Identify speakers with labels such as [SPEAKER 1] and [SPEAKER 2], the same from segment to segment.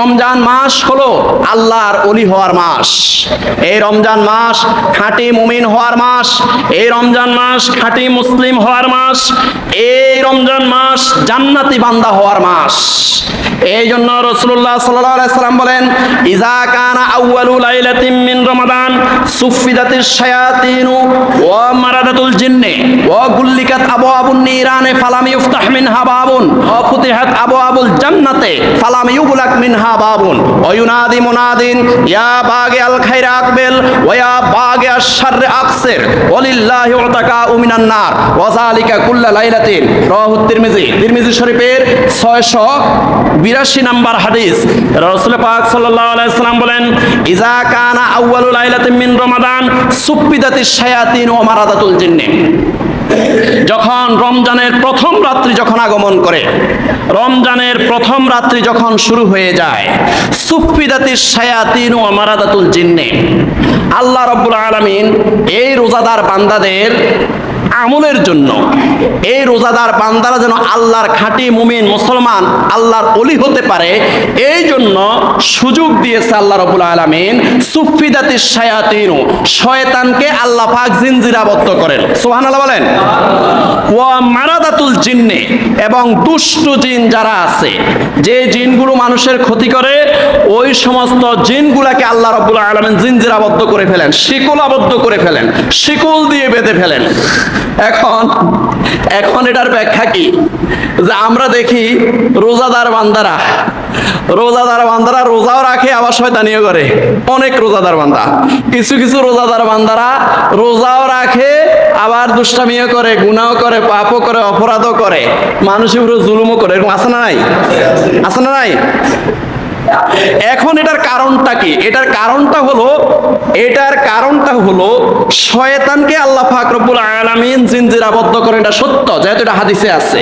[SPEAKER 1] রমজান মাস হলো আল্লাহর অলি হওয়ার মাস। এই রমজান মাস খাঁটি মুমিন হওয়ার মাস, এই রমজান মাস খাঁটি মুসলিম হওয়ার মাস, এই রমজান মাস জান্নাতি বান্দা হওয়ার মাস। এই জন্য রসুল্লাহ সাল্লাম বলেন ইজা কানা আউয়ালু লাইলাতিন মিন রমাদান সুফিদাতিস শায়াতিনু ওয়া মারাদাতুল জিন্নে ওয়া গুল্লিকাত আবওয়াবুন নিরানে ফালাম ইফতাহ মিনহা বাবুন। ওয়া ফুতিহাত আবওয়াবুল জান্নাতে ফালাম ইউগলাক মিনহা বাবুন ওয়া ইউনাদি মুনাদিন, ইয়া বাগে আল খাইর আকবেল, ওয়া বাগে আশ-শাররি আকসির, ওয়ালিল্লাহি উতাকা মিনান নার, ওয়া যালিকা কুল্লা লাইলাতিন। রাওয়াহু তিরমিজি তিরমিজি শরীফের 682 নাম্বার হাদিস। রাসূল পাক সাল্লাল্লাহু আলাইহি সাল্লাম বলেন, ইজা কানা আউয়ালু লাইলাতিন মিন রমাদান সুপ্পিদাতিশ শায়াতিন ওয়া মারাদাতুল জিন্নি। যখন রমজানের প্রথম রাত্রি যখন আগমন করে, রমজানের প্রথম রাত্রি যখন শুরু হয়ে যায় সুফিদাতির সায়াতিন ও মারাদাতুল জিন্নে, আল্লাহ রব্বুল আলামিন এই রোজাদার বান্দাদের আমলের জন্য। এই রোজাদার বান্দারা যেন আল্লাহর খাঁটি মুমিন মুসলমান আল্লাহর অলি হতে পারে, এই জন্য সুযোগ দিয়েছে আল্লাহ রবুল আলমিন, সুফিদাতি শায়াতিনু, শয়তানকে আল্লাহ পাক জিনজিরাবদ্ধ করেন। সোহান আল্লাহ বলেন। ওয়া মারাদাতুল জিন্নে, এবং দুষ্ট জিন যারা আছে, যে জিনগুলো মানুষের ক্ষতি করে, ওই সমস্ত জিনগুলাকে আল্লাহ রব্বুল আলমিন জিনজিরাবদ্ধ করে ফেলেন, শিকলাবদ্ধ করে ফেলেন, শিকল দিয়ে বেঁধে ফেলেন। এখন এখন এটার ব্যাখ্যা কি? যে আমরা দেখি রোজাদার বান্দারা রোজাদার বান্দারা রোজাও রাখে, আবার শয়তানিও করে। অনেক রোজাদার বান্দা। কিছু কিছু রোজাদার বান্দারা রোজাও রাখে, আবার দুষ্টামিও করে গুনাও করে, পাপও করে, অপরাধও করে। মানুষের উপরে জুলুমও করে। এরকম আছে না নাই? আছে না নাই? এখন এটার কারণটা কি? এটার কারণটা হলো, এটার কারণটা হলো শয়তানকে আল্লাহ পাক রব্বুল আলামিন জিনজিরাবদ্ধ করে এটা সত্য, যেহেতু এটা হাদিসে আছে।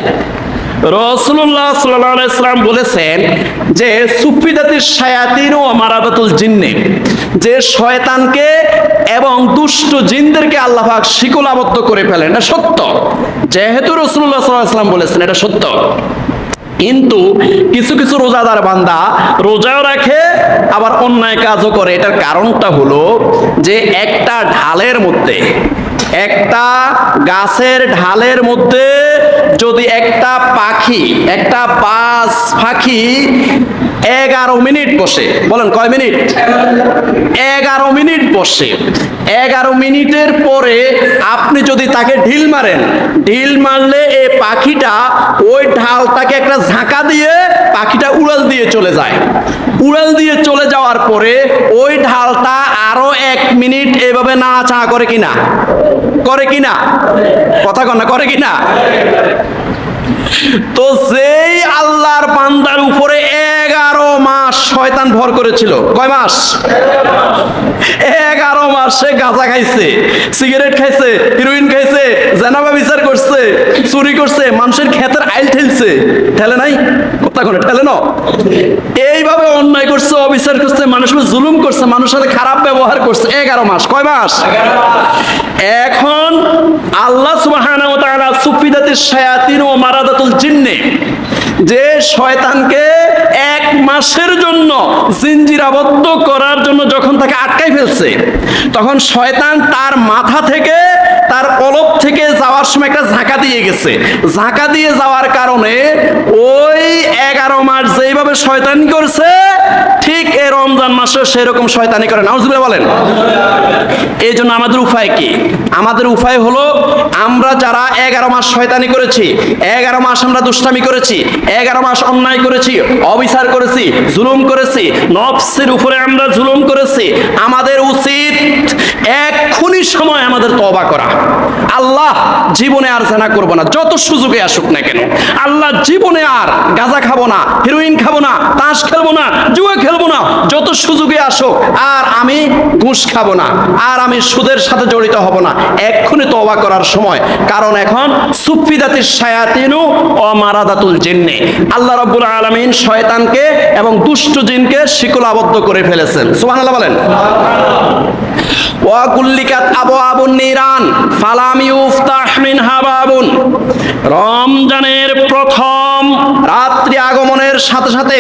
[SPEAKER 1] রসুল্লাহ সাল্লাম বলেছেন যে সুফিদাতির শায়াতিন ও মারাদাতুল জিন্নে, যে শয়তানকে এবং দুষ্ট জিনদেরকে আল্লাহ পাক শিকলাবদ্ধ করে ফেলেন, এটা সত্য। যেহেতু রসুল্লাহ সাল্লাম বলেছেন, এটা সত্য। কিন্তু কিছু কিছু রোজাদার বান্দা রোজাও রাখে, আবার অন্যায় কাজও করে। এটার কারণটা হলো যে একটা ঢালের মধ্যে, একটা গাছের ঢালের মধ্যে যদি একটা পাখি, একটা বাস পাখি এগারো মিনিট বসে, বলেন কয় মিনিট? এগারো মিনিট বসে। এগারো মিনিটের পরে আপনি যদি তাকে ঢিল মারেন, ঢিল মারলে এই পাখিটা ওই ঢালটাকে একটা ঝাঁকা দিয়ে পাখিটা উড়াল দিয়ে চলে যায়। উড়াল দিয়ে চলে যাওয়ার পরে ওই ঢালটা আরও এক মিনিট এভাবে নাড়াচাড়া করে কিনা করে কিনা কথা কন করে কিনা তো সেই আল্লাহর বান্দার উপরে এগারো মাস শয়তান ভর করেছিল। কয় মাস? এগারো মাস সে গাঁজা খাইছে, সিগারেট খাইছে হিরোইন খাইছে, জেনাবা বিচার করছে, চুরি করছে, মানুষের ক্ষেতের আইল ঠেলছে। ঠেলে নাই? করে ঠেলে এইভাবে অন্যায় করছে, অবিচার করছে জুলুম করছে, মানুষের সাথে খারাপ ব্যবহার করছে। এগারো মাস, কয় মাস? এখন আল্লাহ তাআলা সুফিদাতিস শায়াতিন ও মারাদাতুল জিন্নে, যে শয়তানকে মাসের জন্য জিঞ্জিরাবদ্ধ করার জন্য যখন তাকে আটকাই ফেলছে, তখন শয়তান তার মাথা থেকে, তার অলপ থেকে যাওয়ার সময় একটা ঝাঁকা দিয়ে গেছে। ঝাঁকা দিয়ে যাওয়ার কারণে মাস যেইভাবে শয়তানি করছে, ঠিক এই রমজান মাসে সেরকম শয়তানি করে নাউজুবিল্লাহ বলেন। এই জন্য আমাদের উপায় কি? আমাদের উপায় হলো, আমরা যারা এগারো মাস শয়তানি করেছি, এগারো মাস আমরা দুষ্টামি করেছি, এগারো মাস অন্যায় করেছি, অবিচার করেছি, জুলুম করেছি, নফসের উপরে আমরা জুলুম করেছি, আমাদের উচিত এক্ষুনি সময় আমাদের তবা করা। আল্লাহ জীবনে আর জানা করব না, যত সুযোগে আসুক না কেন। আল্লাহ জীবনে আর গাঁজা খাব না হিরোইন খাব না, তাস খেলব না, জুয়া খেলব না, যত সুযোগে আসুক, আর আমি ঘুষ খাব না, আর আমি সুদের সাথে জড়িত হব না। এক্ষুনি তওবা করার সময়, কারণ এখন সুফিদাতির শায়াতিনু ও মারাদাতুল জিন্নে। আল্লাহ রাব্বুল আলমিন শয়তানকে এবং দুষ্ট জিনকে শিকলাবদ্ধ করে ফেলেছেন। সুবহানাল্লাহ বলেন। ওয়া কুল্লিকাত আবওয়াবুন নিরান, ফালাম ইউফতাহ মিন হাবাবুন রমজানের প্রথম রাত্রি আগমনের সাথে সাথে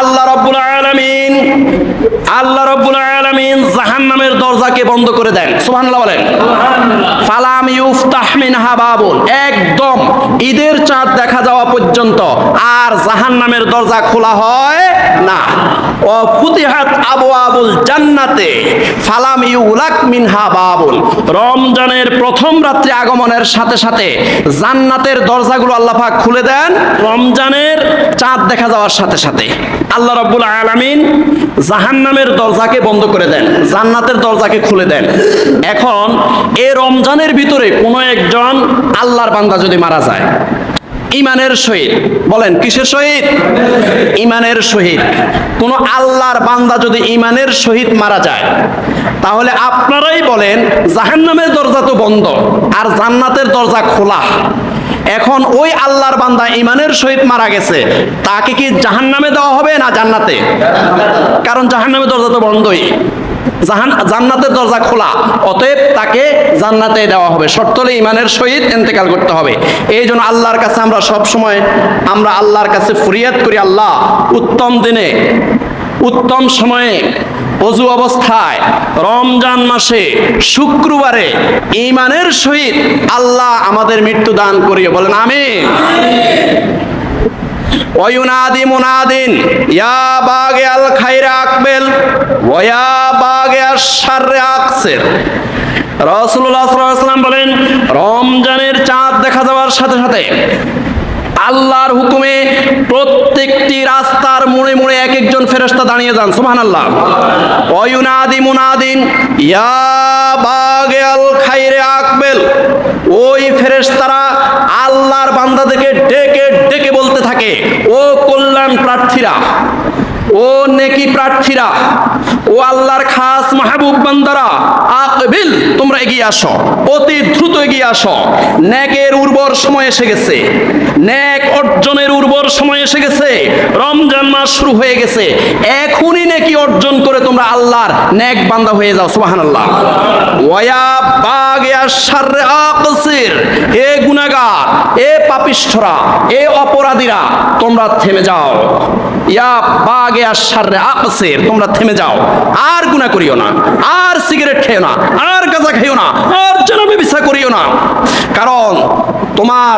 [SPEAKER 1] আল্লাহ রব্বুল আলামিন, আল্লাহ রব্বুল দরজাকে বন্ধ করে দেন। সুবহানাল্লাহ বলেন। ফালাম ইউফতাহ মিনহা বাবুন। একদম ঈদের চাঁদ দেখা যাওয়া পর্যন্ত আর জাহান্নামের দরজা খোলা হয় না। ও ফুতিহাত আবওয়াবুল জান্নাতে ফালাম ইউলাক মিনহা বাবুল রমজানের প্রথম রাত্রি আগমনের সাথে সাথে জান্নাতের দরজাগুলো আল্লাহ পাক খুলে দেন। রমজানের চাঁদ দেখা যাওয়ার সাথে সাথে। আল্লাহ রাব্বুল আলামিন জাহান্নামের দরজাকে বন্ধ করে দেন। জান্নাতের দরজাকে খুলে দেন। এখন এ রমজানের ভিতরে কোনো একজন আল্লাহর বান্দা যদি মারা যায়, ইমানের শহীদ, বলেন কিসের শহীদ? ইমানের শহীদ। কোন আল্লাহর বান্দা যদি ইমানের শহীদ মারা যায়, তাহলে আপনারাই বলেন জাহান্নামের দরজা তো বন্ধ আর জান্নাতের দরজা খোলা। এখন ওই আল্লাহর বান্দা ইমানের সহিত মারা গেছে, তাকে কি জাহান্নামে দেওয়া হবে না জান্নাতে? কারণ জাহান্নামের দরজা তো বন্ধই। জান্নাতের দরজা খোলা। অতএব তাকে জান্নাতে দেওয়া হবে। শর্ত হলে ইমানের সহিত ইন্তেকাল করতে হবে। এই জন্য আল্লাহর কাছে আমরা সব সময় আমরা আল্লাহর কাছে ফরিয়াদ করি, আল্লাহ, উত্তম দিনে, উত্তম সময়ে, অজু অবস্থায়, রমজান মাসে, শুক্রবারে ইমানের সহিত আল্লাহ আমাদের মৃত্যু দান করিও। বলেন আমি ইয়া খাইরে আকবেল, ওয়া বলেন, রমজানের চাঁদ দেখা যাওয়ার সাথে সাথে আল্লাহর হুকুমে প্রত্যেকটি রাস্তার মোড়ে মোড়ে এক একজন ফেরেশতা দাঁড়িয়ে যান, সুবহানাল্লাহ। ওয়ুনাদি মুনাদিন, ইয়া খাইরে আকবেল, ওই ফেরেশতারা আল্লাহর বান্দাদেরকে ডেকে থাকে, ও কল্যাণ প্রার্থীরা, ও নেকি প্রার্থীরা, ও আল্লাহর খাস মাহবুব বান্দারা, আকবিল, তোমরা এগিয়ে আসো, অতি দ্রুত এগিয়ে আসো। নেকের উর্বর সময় এসে গেছে। নেক অর্জনের উর্বর সময় এসে গেছে। রমজান মাস শুরু হয়ে গেছে। এখনই নেকি অর্জন করে তোমরা আল্লাহর নেক বান্দা হয়ে যাও, সুবহানাল্লাহ। ওয়া বাগে আশারে আকসির। হে গুনাহগার পাপিষ্ঠরা, এ অপরাধীরা, তোমরা থেমে যাও। ইয়া বাগে আশারে আকসির, তোমরা থেমে যাও। আর গুনাহ করিও না, আর সিগারেট খেও না, আর গাঁজা খেও না, আর জনাবে বিচার করিও না। কারণ তোমার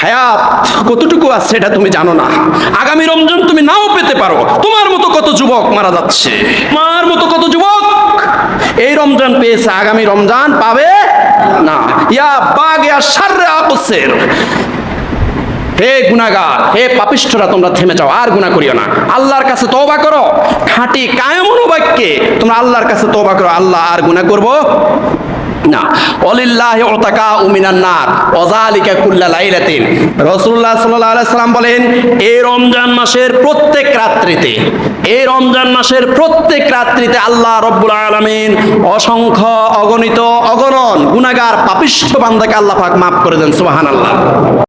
[SPEAKER 1] হায়াত কতটুকু আছে এটা তুমি জানো না। আগামী রমজান তুমি নাও পেতে পারো। তোমার মতো কত যুবক মারা যাচ্ছে। তোমার মতো কত যুবক এই রমজান পেয়েছে, আগামী রমজান পাবে না। ইয়া বাগে আশারে আকসির হে গুনাগার হে পাপিষ্ঠরা, তোমরা থেমে যাও, আর গুনা করিও না। আল্লাহর কাছে তওবা করো। খাঁটি কায়েম অনুবাক্যে তোমরা আল্লাহর কাছে তওবা করো। আল্লাহ আর গুনাহ করব না। অলিল্লাহি কুল্লা বলেন এই রমজান মাসের প্রত্যেক রাত্রিতে রমজান মাসের প্রত্যেক রাত্রিতে আল্লাহ অসংখ্য অগণিত, অগণন গুনাহগার পাপিষ্ঠ বান্দাকে আল্লাহ মাফ করে দেন, সুবহানাল্লাহ।